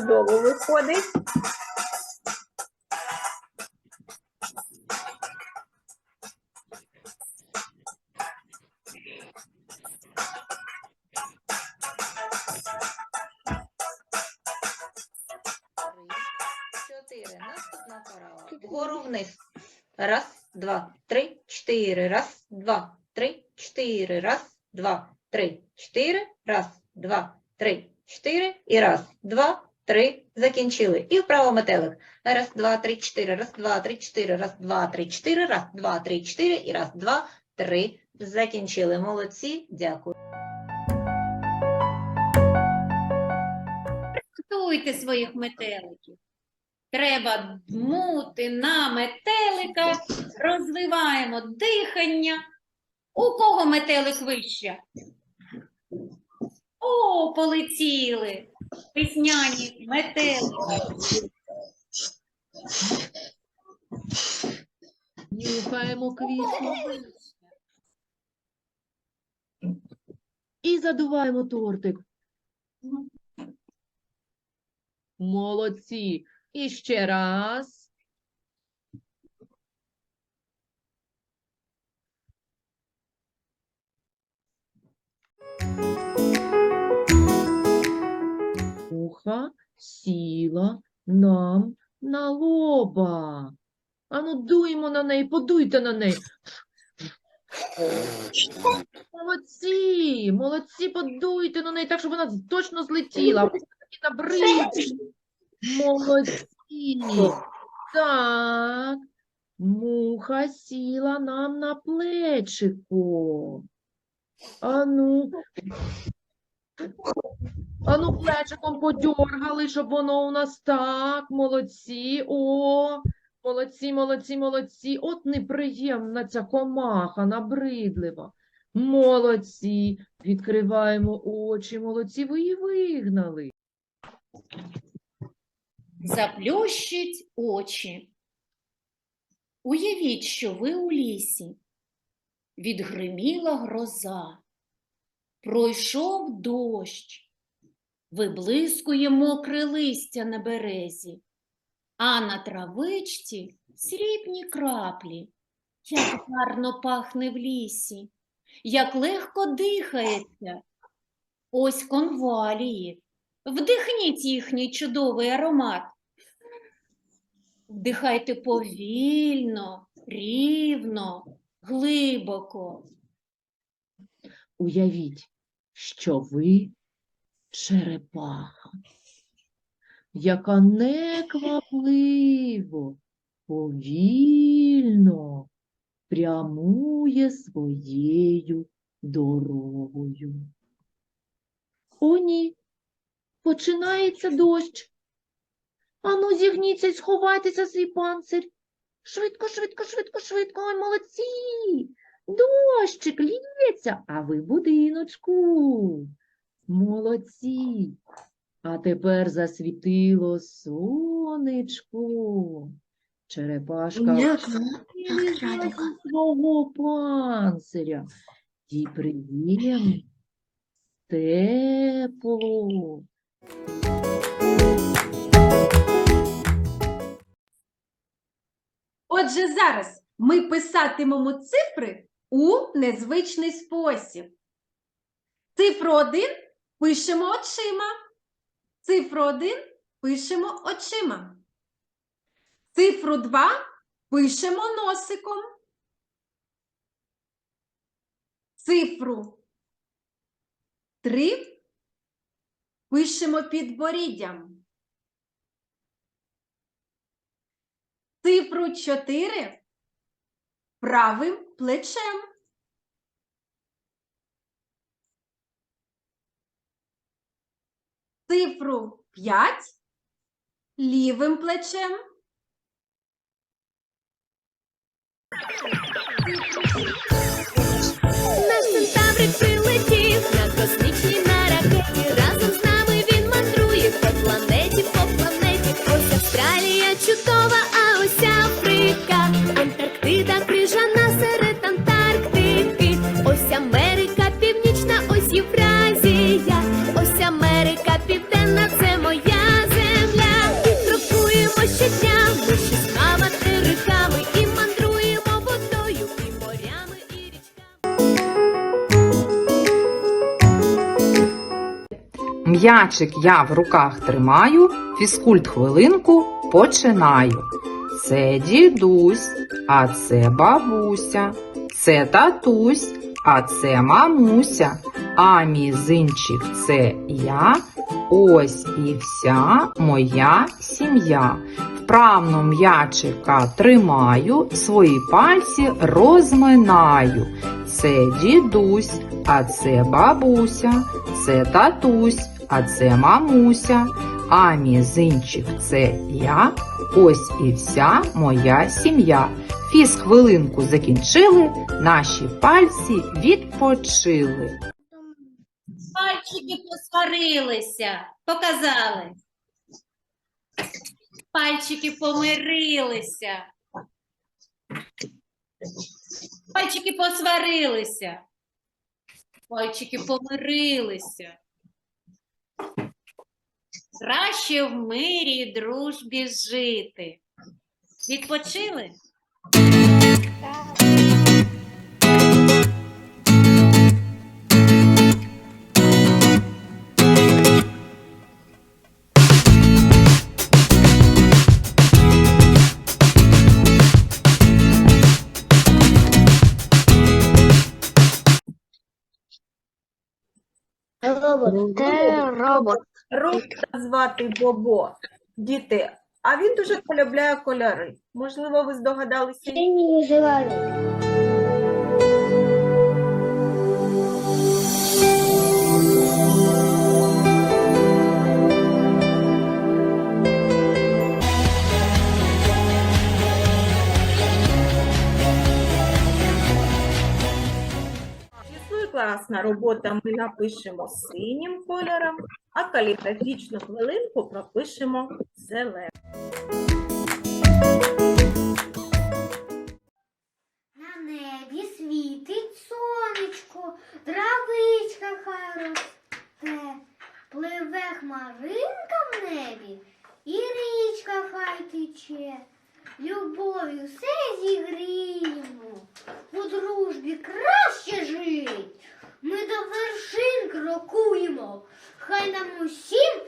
Чудово виходить. Наступна пора. Вгору вниз. Раз, два, три, чотири. Раз, два, три, чотири. Раз, два, три, чотири. Раз, два, три, чотири. І раз, два, три. Закінчили. І вправо метелик. Раз, два, три, чотири. Раз, два, три, чотири. Раз, два, три, чотири. Раз, два, три, чотири. І раз, два, три. Закінчили. Молодці. Дякую. Готуйте своїх метеликів. Треба дмути на метелика, розвиваємо дихання. У кого метелик вище? О, полетіли! Пісняні метелики. Нюхаємо квітку. І задуваємо тортик. Молодці. І ще раз. Муха сіла нам на лоба. Ану, дуємо на неї, подуйте на неї. Молодці, молодці, подуйте на неї так, щоб вона точно злетіла. Молодці. Так. Муха сіла нам на плечико. Ану. Ану, плечиком подьоргали, щоб воно у нас так. Молодці. О, молодці, молодці, молодці. От неприємна ця комаха, набридлива. Молодці. Відкриваємо очі. Молодці, ви її вигнали. Заплющіть очі. Уявіть, що ви у лісі. Відгриміла гроза. Пройшов дощ. Виблискує мокре листя на березі, а на травичці срібні краплі. Як гарно пахне в лісі, як легко дихається. Ось конвалії. Вдихніть їхній чудовий аромат. Вдихайте повільно, рівно, глибоко. Уявіть, що ви черепаха, яка неквапливо, повільно прямує своєю дорогою. О, ні, починається дощ. Ану, зігніться сховайтеся свій панцир. Швидко, швидко, швидко, швидко, ой, молодці. Дощик лється, а ви будиночку. Молодці. А тепер засвітило сонечко. Черепашка вилізла зі свого панциря. Їй приємно, тепло. Отже, зараз ми писатимемо цифри у незвичний спосіб. Цифру 1 пишемо очима. Цифру 1 пишемо очима. Цифру 2 пишемо носиком. Цифру 3 пишемо підборіддям. Цифру 4 правим плечем. Цифру 5 лівим плечем. Наш центаврик прилетів на на ракеті. Разом з нами він мандрує по планеті, по планеті. Ось Австралія чудова, М'ячик я в руках тримаю, фізкульт хвилинку починаю. Це дідусь, а це бабуся, це татусь, а це мамуся, а мізинчик це я. Ось і вся моя сім'я. Вправно м'ячика тримаю, свої пальці розминаю. Це дідусь, а це бабуся, це татусь, а це мамуся, а мізинчик це я. Ось і вся моя сім'я. Фіз хвилинку закінчили, наші пальці відпочили. Пальчики посварилися, показали. Пальчики помирилися. Пальчики посварилися. Пальчики помирилися. Краще в мирі й дружбі жити. Відпочили? Робот звати Бобо. Діти, а він дуже полюбляє кольори. Можливо, ви здогадалися? Існує класна робота, ми напишемо синім кольором, а каліграфічну хвилинку пропишемо зеленим. На небі світить сонечко, травичка хай пливе хмаринка в небі, і річка хай тече. Любов'ю все зігріємо, у дружбі краще крокуємо, хай нам усім.